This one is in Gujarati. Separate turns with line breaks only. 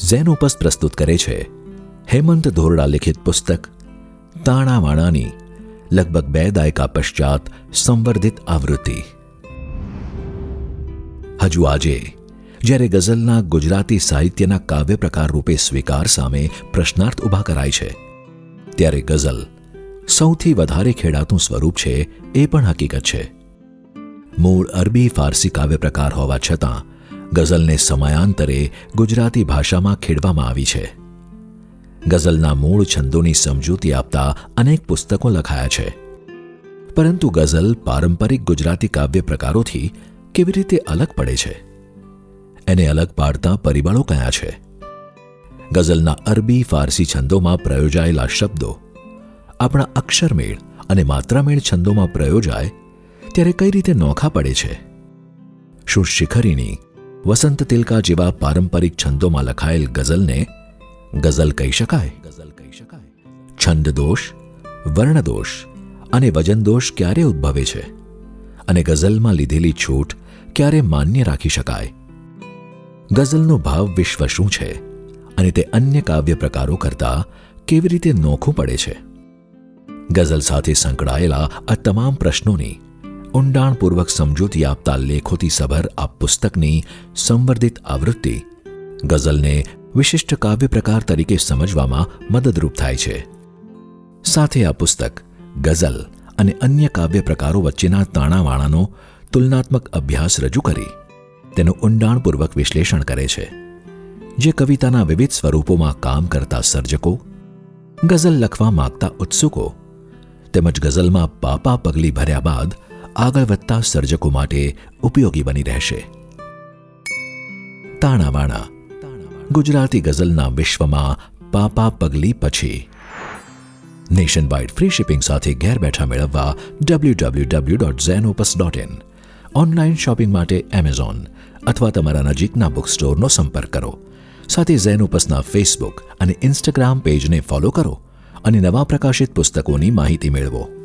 ઝેનોપસ પ્રસ્તુત કરે છે. હેમંત ધોરડા લિખિત પુસ્તક, તાણાવાણાની લગભગ બે દાયકા પશ્ચાત સંવર્ધિત આવૃત્તિ. હજુ આજે, જ્યારે ગઝલના ગુજરાતી સાહિત્યના કાવ્ય પ્રકાર રૂપે સ્વીકાર સામે પ્રશ્નાર્થ ઊભા કરાય છે, ત્યારે ગઝલ સૌથી વધારે ખેડાતું સ્વરૂપ છે એ પણ હકીકત છે. મૂળ અરબી ફારસી કાવ્ય પ્રકાર હોવા છતાં ગઝલને સમયાંતરે ગુજરાતી ભાષામાં ખેડવામાં આવી છે. ગઝલના મૂળ છંદોની સમજૂતી આપતા અનેક પુસ્તકો લખાયા છે. પરંતુ ગઝલ પારંપરિક ગુજરાતી કાવ્ય પ્રકારોથી કેવી રીતે અલગ પડે છે? એને અલગ પાડતા પરિબળો કયા છે? ગઝલના અરબી, ફારસી છંદોમાં પ્રયોજાયેલા શબ્દો, આપણા અક્ષરમેળ અને માત્રામેળ છંદોમાં પ્રયોજાય ત્યારે કઈ રીતે નોખા પડે છે? શું શિખરીની વસંત તિલકા જેવા પારંપરિક છંદોમાં લખાયેલ ગઝલને ગઝલ કહી શકાય. ગઝલ કહી શકાય છંદ દોષ વર્ણદોષ અને વજનદોષ ક્યારે ઉદ્ભવે છે? અને ગઝલમાં લીધેલી છૂટ ક્યારે માન્ય રાખી શકાય? ગઝલનો ભાવ વિશ્વ શું છે? અને તે અન્ય કાવ્ય પ્રકારો કરતાં કેવી રીતે નોખું પડે છે? ગઝલ સાથે સંકળાયેલા આ તમામ પ્રશ્નોની ઊંડાણપૂર્વક સમજૂતી આપતા લેખોથી સભર આ પુસ્તકની સંવર્ધિત આવૃત્તિ ગઝલને વિશિષ્ટ કાવ્ય પ્રકાર તરીકે સમજવામાં મદદરૂપ થાય છે. સાથે આ પુસ્તક, ગઝલ અને અન્ય કાવ્ય પ્રકારો વચ્ચેના તાણાવાણાનો તુલનાત્મક અભ્યાસ રજૂ કરી, તેનું ઊંડાણપૂર્વક વિશ્લેષણ કરે છે. જે કવિતાના વિવિધ સ્વરૂપોમાં કામ કરતા સર્જકો, ગઝલ લખવા માગતા ઉત્સુકો તેમજ ગઝલમાં પાપા પગલી ભર્યા બાદ આગળ વધતા સર્જકો માટે ઉપયોગી બની રહેશે. તાણાવાણા. ગુજરાતી ગઝલના વિશ્વમાં પાપા પગલી પછી. નેશન વાઇડ ફ્રી શિપિંગ સાથે ઘેર બેઠા મેળવવા W W W dot Zenopus dot in online shopping માટે એમેઝોન અથવા તમારા નજીકના બુક સ્ટોરનો સંપર્ક કરો. સાથે ઝેનોપસના ફેસબુક અને ઇન્સ્ટાગ્રામ પેજને ફોલો કરો અને નવા પ્રકાશિત પુસ્તકોની માહિતી મેળવો.